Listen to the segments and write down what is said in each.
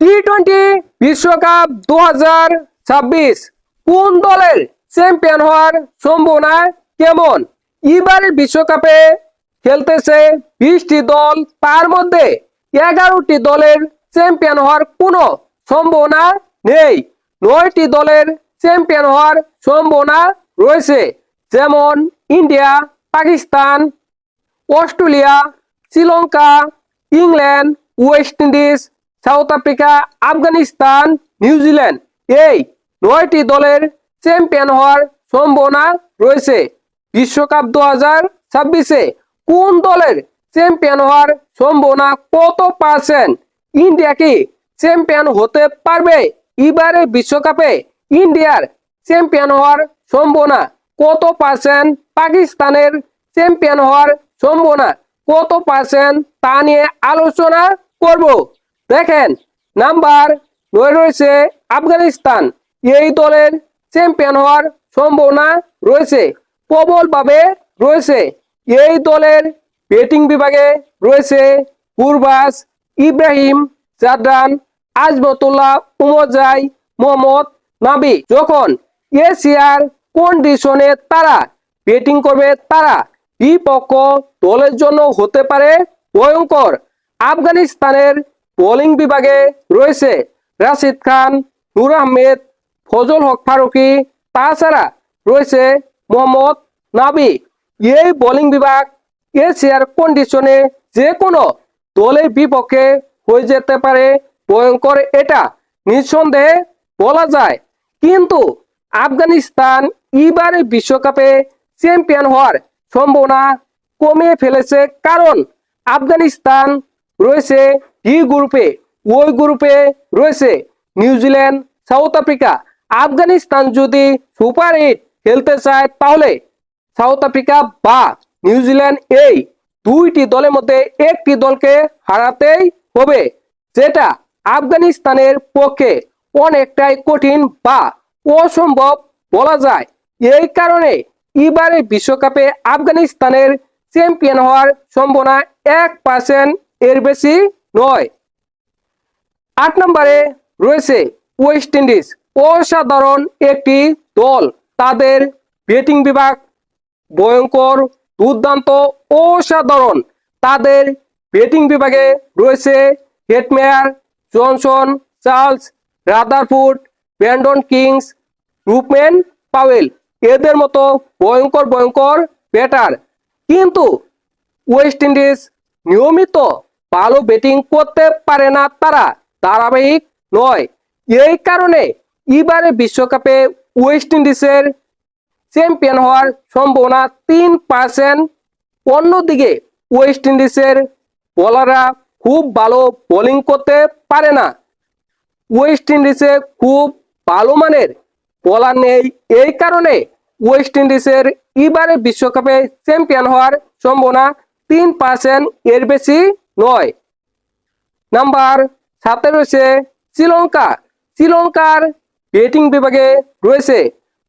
টি twenty বিশ্বকাপ দু ছাব্বিশ কোন দলের চ্যাম্পিয়ন হওয়ার সম্ভাবনা কেমন? এবারের বিশ্বকাপে খেলতেছে বিশটি দল, তার মধ্যে এগারোটি দলের চ্যাম্পিয়ন হওয়ার কোনো সম্ভাবনা নেই। নয়টি দলের চ্যাম্পিয়ন হওয়ার সম্ভাবনা রয়েছে, যেমন India, Pakistan, Australia, Sri Lanka, England, West Indies South Africa, Afghanistan New Zealand এই নয়টি দলের চ্যাম্পিয়ন হওয়ার সম্ভাবনা রয়েছে। বিশ্বকাপ দু হাজার ছাব্বিশে কোন দলের চ্যাম্পিয়ন হওয়ার সম্ভাবনা কত পার্সেন্ট ইন্ডিয়া কি চ্যাম্পিয়ন হতে পারবে? এবারে বিশ্বকাপে ইন্ডিয়ার চ্যাম্পিয়ন হওয়ার সম্ভাবনা কত পার্সেন্ট পাকিস্তানের চ্যাম্পিয়ন হওয়ার সম্ভাবনা কত পার্সেন্ট তা নিয়ে আলোচনা করব। দেখেন, নাম্বার নয় রয়েছে আফগানিস্তান। এই দলের চ্যাম্পিয়ন হওয়ার সম্ভাবনা রয়েছে, প্রবলভাবে রয়েছে। এই দলের ব্যাটিং বিভাগে রয়েছে কুরবাস ইব্রাহিম, জাদরান, আজমতুল্লাহ উমরজাই মোহাম্মদ নাবি। যখন এশিয়ার কন্ডিশনে তারা ব্যাটিং করবে, তারা বিপক্ষ দলের জন্য হতে পারে ভয়ঙ্কর। আফগানিস্তানের বোলিং বিভাগে রয়েছে রাশিদ খান, নূর আহমেদ, ফজল হক ফারুকি, তাছাড়া রয়েছে মোহাম্মদ নাবি। এই বোলিং বিভাগ এশিয়ার কন্ডিশনে যে কোনো দলের বিপক্ষে হয়ে যেতে পারে। ভয়ঙ্কর এটা, নিঃসন্দেহে বলা যায়। কিন্তু আফগানিস্তান এবারে বিশ্বকাপে চ্যাম্পিয়ন হওয়ার সম্ভাবনা কমিয়ে ফেলেছে কারণ আফগানিস্তান রয়েছে ডি গ্রুপে, ওই গ্রুপে রয়েছে নিউজিল্যান্ড সাউথ আফ্রিকা। আফগানিস্তান যদি সুপার হিট খেলতে চায়, তাহলে সাউথ আফ্রিকা বা নিউজিল্যান্ড এই দুইটি দলের মধ্যে একটি দলকে হারাতেই হবে, যেটা আফগানিস্তানের পক্ষে অনেকটাই কঠিন বা অসম্ভব বলা যায়। এই কারণে এবারে বিশ্বকাপে আফগানিস্তানের চ্যাম্পিয়ন হওয়ার সম্ভাবনা এক পার্সেন্ট এর বেশি নয়। আট নম্বরে রয়েছে ওয়েস্ট ইন্ডিজ অসাধারণ একটি দল। তাদের ব্যাটিং বিভাগ ভয়ঙ্কর, দুর্দান্ত, অসাধারণ। তাদের ব্যাটিং বিভাগে রয়েছে Hetmyer Johnson, Charles Rutherford Brandon Kings, Rovman Powell. এদের মতো ভয়ঙ্কর ভয়ঙ্কর ব্যাটার কিন্তু ওয়েস্ট ইন্ডিজ নিয়মিত ভালো ব্যাটিং করতে পারে না তারা, ধারাবাহিক নয়। এই কারণে এবারে বিশ্বকাপে ওয়েস্ট ইন্ডিজের চ্যাম্পিয়ন হওয়ার সম্ভাবনা তিন পার্সেন্ট অন্যদিকে ওয়েস্ট ইন্ডিজের বোলাররা খুব ভালো বোলিং করতে পারে না। ওয়েস্ট ইন্ডিজে খুব ভালো মানের বোলার নেই। এই কারণে ওয়েস্ট ইন্ডিজের এবারে বিশ্বকাপে চ্যাম্পিয়ন হওয়ার সম্ভাবনা তিন পার্সেন্ট এর বেশি। নয়। নাম্বার সাথে রয়েছে শ্রীলঙ্কা। শ্রীলঙ্কার ব্যাটিং বিভাগে রয়েছে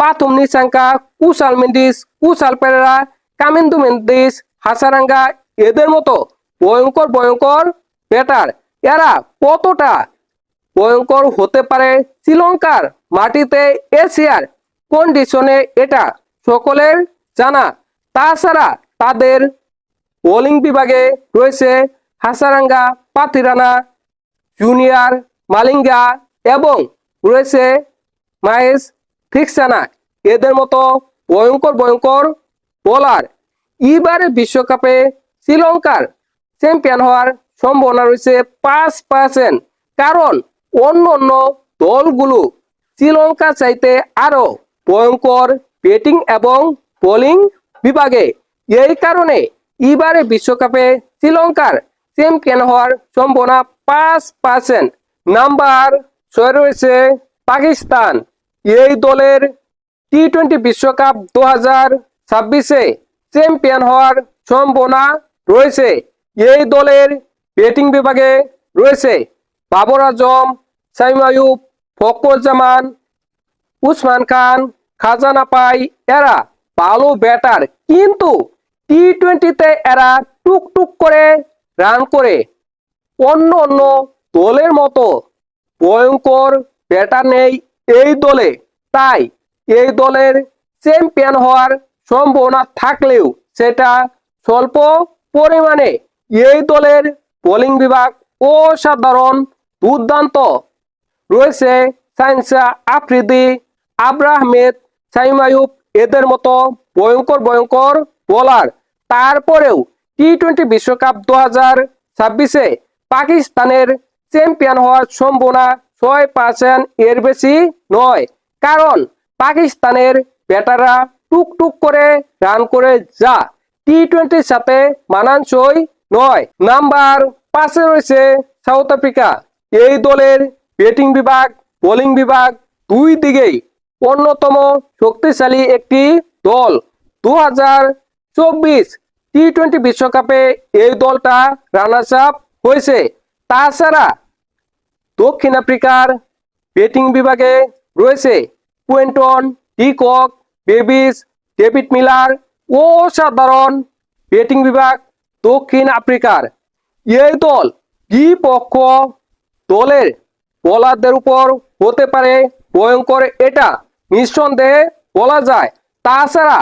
পাথম নিশাঙ্কা কুশাল মেন্ডিস, কুশাল পেরেরা, কামিন্দু মেন্দিস হাসারাঙ্গা। এদের মতো ভয়ঙ্কর ভয়ঙ্কর ব্যাটার এরা কতটা ভয়ঙ্কর হতে পারে শ্রীলঙ্কার মাটিতে এশিয়ার কন্ডিশনে এটা সকলের জানা। তাছাড়া তাদের বোলিং বিভাগে রয়েছে হাসারাঙ্গা পাথিরানা জুনিয়র, মালিঙ্গা এবং রয়েছে মাহেশ ফিক্সানা। এদের মতো ভয়ঙ্কর ভয়ঙ্কর বোলার এবারে বিশ্বকাপে শ্রীলঙ্কার চ্যাম্পিয়ন হওয়ার সম্ভাবনা রয়েছে পাঁচ পার্সেন্ট কারণ অন্য অন্য দলগুলো শ্রীলঙ্কা চাইতে আরও ভয়ঙ্কর ব্যাটিং এবং বোলিং বিভাগে। এই কারণে এবারে বিশ্বকাপে শ্রীলঙ্কার চ্যাম্পিয়ন হওয়ার সম্ভাবনা পাঁচ পার্সেন্ট নাম্বার ছয় রয়েছে পাকিস্তান। এই দলের টি টোয়েন্টি বিশ্বকাপ দু হাজার ছাব্বিশে চ্যাম্পিয়ন হওয়ার সম্ভাবনা রয়েছে। এই দলের ব্যাটিং বিভাগে রয়েছে বাবর আজম, সাইম আয়ুব ফকরুজ্জামান উসমান খান, খাজানা পাই এরা ভালো ব্যাটার কিন্তু টি টোয়েন্টিতে এরা টুকটুক করে রান করে অন্য অন্য দলের মতো ভয়ঙ্কর ব্যাটার নেই এই দলে। তাই এই দলের চ্যাম্পিয়ন হওয়ার সম্ভাবনা থাকলেও সেটা স্বল্প পরিমাণে এই দলের বোলিং বিভাগ অসাধারণ দুর্দান্ত। রয়েছে সাইন্সা আফ্রিদি আবরা আহমেদ সাইম আয়ুব এদের মতো ভয়ঙ্কর ভয়ঙ্কর বোলার তারপরেও টি টোয়েন্টি বিশ্বকাপ দু হাজার ছাব্বিশে পাকিস্তানের চ্যাম্পিয়ন হওয়ার সম্ভাবনা ছয় পার্সেন্ট এর বেশি নয়। কারণ পাকিস্তানের ব্যাটাররা টুকটুক করে রান করে যা টি টোয়েন্টির সাথে মানানসই নয়। নাম্বার পাশে রয়েছে সাউথ আফ্রিকা। এই দলের ব্যাটিং বিভাগ, বোলিং বিভাগ দুই দিকেই অন্যতম শক্তিশালী একটি দল। দু হাজার চব্বিশ টি টোয়েন্টি বিশ্বকাপে এই দলটা রানার্স আপ হয়েছে। তাছাড়া দক্ষিণ আফ্রিকার ব্যাটিং বিভাগে রয়েছে Quinton de Kock Brevis David Miller ও সাধারণ ব্যাটিং বিভাগ দক্ষিণ আফ্রিকার। এই দল বিপক্ষ দলের বোলারদের উপর হতে পারে ভয়ঙ্কর এটা। নিঃসন্দেহে বলা যায়। তাছাড়া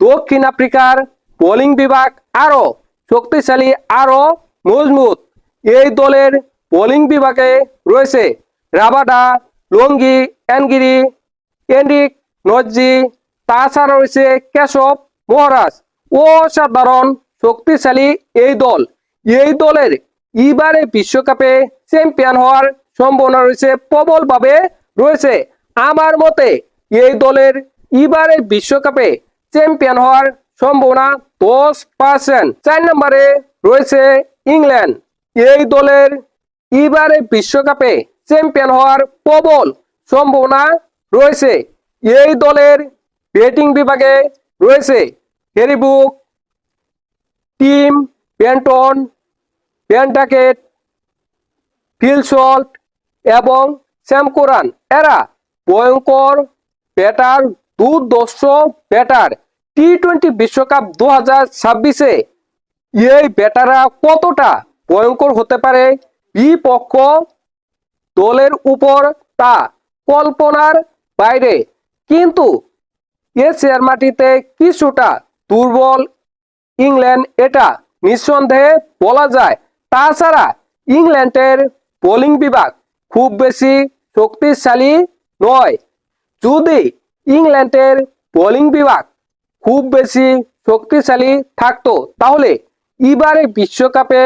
দক্ষিণ আফ্রিকার বোলিং বিভাগ আরও শক্তিশালী আরও মজবুত। এই দলের বোলিং বিভাগে রয়েছে রাবাডা, লঙ্গি, অ্যানগিরি এন্ডিক নজ্জি, তাছাড়া রয়েছে কেশব মহারাজ। অসাধারণ, শক্তিশালী এই দল। এই দলের এবারে বিশ্বকাপে চ্যাম্পিয়ন হওয়ার সম্ভাবনা রয়েছে, প্রবলভাবে রয়েছে। আমার মতে এই দলের এবারে বিশ্বকাপে চ্যাম্পিয়ন হওয়ার সম্ভাবনা দশ পার্সেন্ট চার নম্বরে রয়েছে ইংল্যান্ড। এই দলের এবারে বিশ্বকাপে চ্যাম্পিয়ন হওয়ার প্রবল সম্ভাবনা রয়েছে। এই দলের ব্যাটিং বিভাগে রয়েছে হ্যারিবুক টিম পেন্টন পেন্টাকেট ফিলসল্ট এবং শ্যামকোরান এরা ভয়ঙ্কর ব্যাটার দুর্দর্শ ব্যাটার টি টোয়েন্টি বিশ্বকাপ দু হাজার ছাব্বিশে এই ব্যাটাররা কতটা ভয়ঙ্কর হতে পারে? বিপক্ষ দলের উপর তা কল্পনার বাইরে। কিন্তু এশিয়ার মাটিতে কিছুটা দুর্বল ইংল্যান্ড এটা নিঃসন্দেহে বলা যায়। তাছাড়া ইংল্যান্ডের বোলিং বিভাগ খুব বেশি শক্তিশালী নয়। যদি ইংল্যান্ডের বোলিং বিভাগ খুব বেশি শক্তিশালী থাকতো। তাহলে এবারে বিশ্বকাপে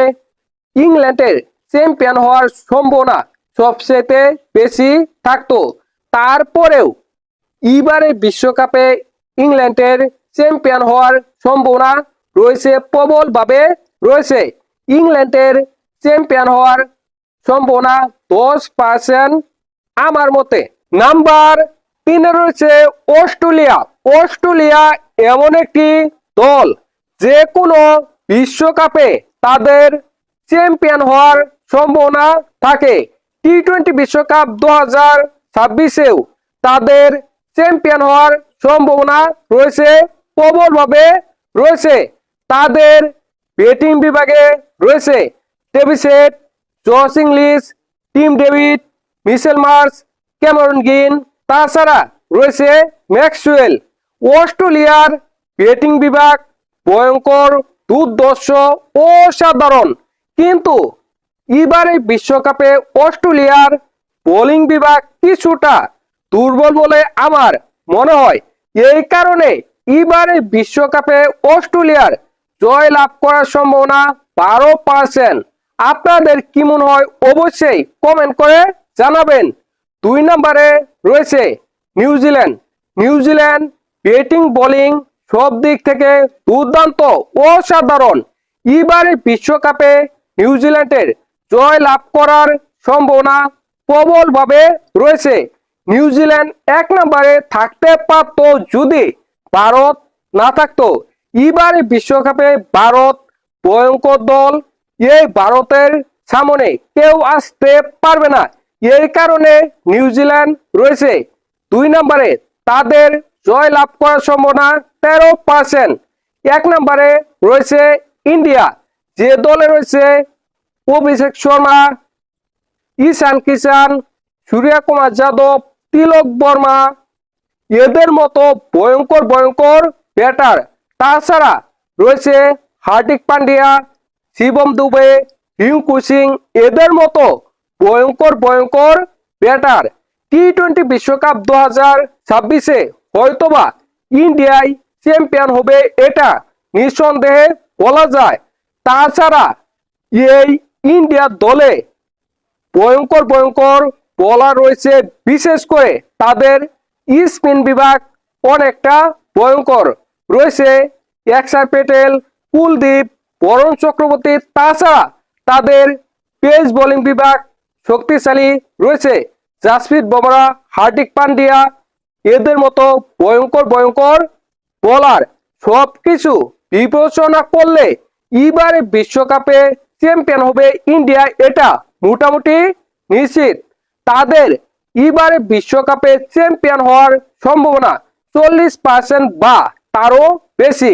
ইংল্যান্ডের চ্যাম্পিয়ন হওয়ার সম্ভাবনা সবচেয়ে বেশি থাকতো। তারপরেও এবারে বিশ্বকাপে ইংল্যান্ডের চ্যাম্পিয়ন হওয়ার সম্ভাবনা রয়েছে, প্রবলভাবে রয়েছে। ইংল্যান্ডের চ্যাম্পিয়ন হওয়ার সম্ভাবনা দশ পার্সেন্ট আমার মতে। নাম্বার তিনে রয়েছে অস্ট্রেলিয়া। অস্ট্রেলিয়া এমন একটি দল যে কোনো বিশ্বকাপে তাদের চ্যাম্পিয়ন হওয়ার সম্ভাবনা থাকে। টি টোয়েন্টি বিশ্বকাপ দু হাজার ছাব্বিশেও তাদের চ্যাম্পিয়ন হওয়ার সম্ভাবনা রয়েছে, প্রবলভাবে রয়েছে। তাদের ব্যাটিং বিভাগে রয়েছে Travis Head, Josh Inglis, Tim David, Mitchell Marsh Cameron Green তাছাড়া রয়েছে ম্যাক্সওয়েল। অস্ট্রেলিয়ার ব্যাটিং বিভাগ ভয়ঙ্কর দুর্দর্শ অসাধারণ। কিন্তু এবারে বিশ্বকাপে অস্ট্রেলিয়ার বোলিং বিভাগ কিছুটা দুর্বল বলে আমার মনে হয়। এই কারণে এবারে বিশ্বকাপে অস্ট্রেলিয়ার জয় লাভ করার সম্ভাবনা বারো পার্সেন্ট। আপনাদের কি মনে হয়? অবশ্যই কমেন্ট করে জানাবেন। দুই নম্বরে রয়েছে নিউজিল্যান্ড। নিউজিল্যান্ড ব্যাটিং, বোলিং সব দিক থেকে দুর্দান্ত অসাধারণ এবারে বিশ্বকাপে নিউজিল্যান্ডের জয় লাভ করার সম্ভাবনা প্রবলভাবে রয়েছে। নিউজিল্যান্ড এক নম্বরে থাকতে পারত যদি ভারত না থাকতো। এবারে বিশ্বকাপে ভারত ভয়ঙ্কর দল। এই ভারতের সামনে কেউ আসতে পারবে না। এই কারণে নিউজিল্যান্ড রয়েছে। দুই নম্বরে তাদের জয় লাভ করার সম্ভাবনা তেরো পার্সেন্ট এক নম্বরে রয়েছে ইন্ডিয়া। যে দলে রয়েছে অভিষেক শর্মা, ঈশান কিষান সূর্য কুমার যাদব, তিলক বর্মা, এদের মতো ভয়ঙ্কর ভয়ঙ্কর ব্যাটার তাছাড়া রয়েছে হার্দিক পান্ডিয়া, শিবম দুবে, রিঙ্কু সিং, এদের মতো ভয়ঙ্কর ভয়ঙ্কর ব্যাটার টি টোয়েন্টি বিশ্বকাপ দু হাজার ছাব্বিশে হয়তোবা ইন্ডিয়ায় চ্যাম্পিয়ন হবে এটা নিঃসন্দেহে বলা যায়। তাছাড়া এই ইন্ডিয়া দলে ভয়ঙ্কর ভয়ঙ্কর বলার রয়েছে, বিশেষ করে তাদের স্পিন বিভাগ অনেকটা ভয়ঙ্কর। রয়েছে একসার পেটেল, কুলদীপ, বরণ চক্রবর্তী, তাছাড়া তাদের পেস বোলিং বিভাগ শক্তিশালী রয়েছে। জাসপ্রীত বুমরা, হার্দিক পান্ডিয়া এদের মতো ভয়ঙ্কর ভয়ঙ্কর বলার সবকিছু বিবেচনা করলে এবারে বিশ্বকাপে চ্যাম্পিয়ন হবে ইন্ডিয়া। এটা মোটামুটি নিশ্চিত। তাদের এবারে বিশ্বকাপে চ্যাম্পিয়ন হওয়ার সম্ভাবনা চল্লিশ পার্সেন্ট বা তারও বেশি।